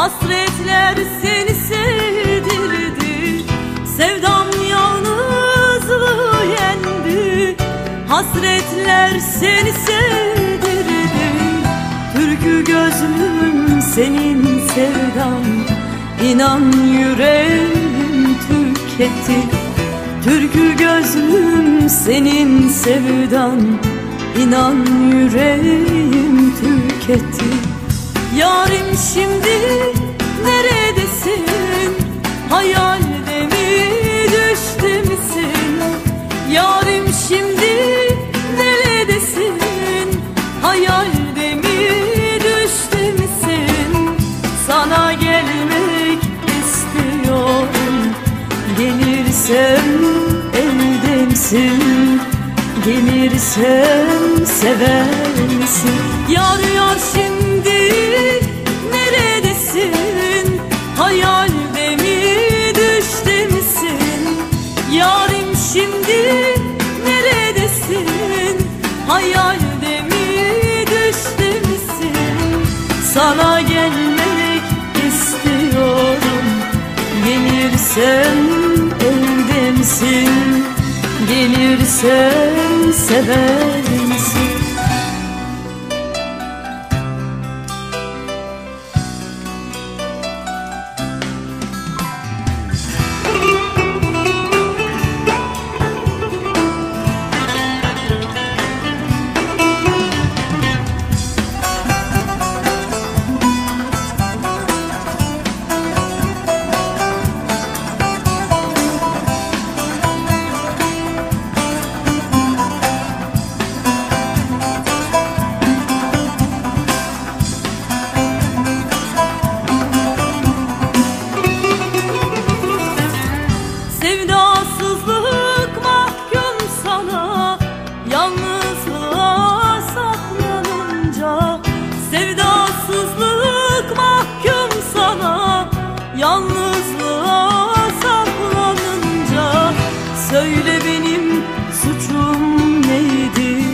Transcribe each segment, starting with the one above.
Hasretler seni sevdirdi. Sevdam yalnızlığı yendi. Hasretler seni sevdirdi. Türkü gözlüm senin sevdan İnan yüreğim tüketti Türkü gözlüm senin sevdan İnan yüreğim tüketti Gelirsem evdensin Gelirsem sever misin Yar yar şimdi neredesin? Hayalde mi düştü misin? Yarim şimdi neredesin? Hayalde mi düştü misin? Sana gelmek istiyorum. Gelirsen misin Gelirsen sever Yalnızlığa saklanınca Söyle benim suçum neydi?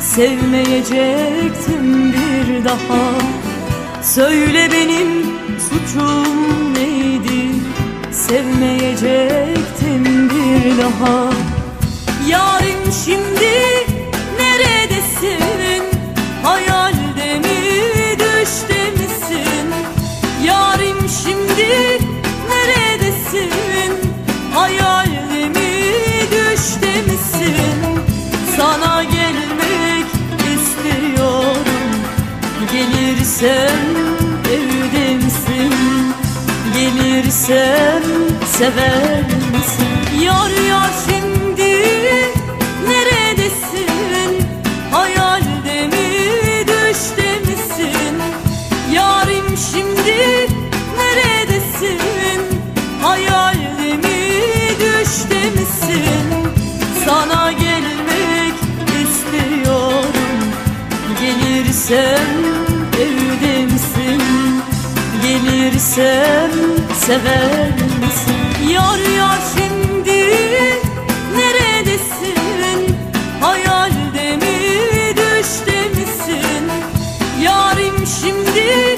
Sevmeyecektim bir daha. Söyle benim suçum neydi? Sevmeyecektim bir daha. Yarim şimdi Gelirsen evde misin Gelirsem sever misin? Yar yar şimdi neredesin? Hayalde mi düştü misin? Yarim şimdi neredesin? Hayalde mi düştü misin? Sana gelmek istiyorum. Gelirsen Gelirsem sever misin Yar yar şimdi neredesin? Hayalde mi düştü misin? Yarim şimdi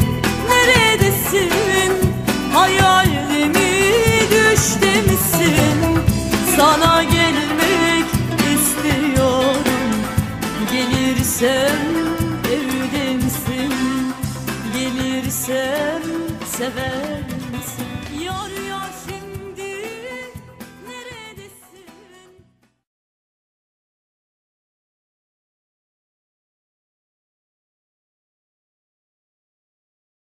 neredesin? Hayalde mi düştü misin? Sana gelmek istiyorum. Gelirsem evde misin? Gelirsem Seven.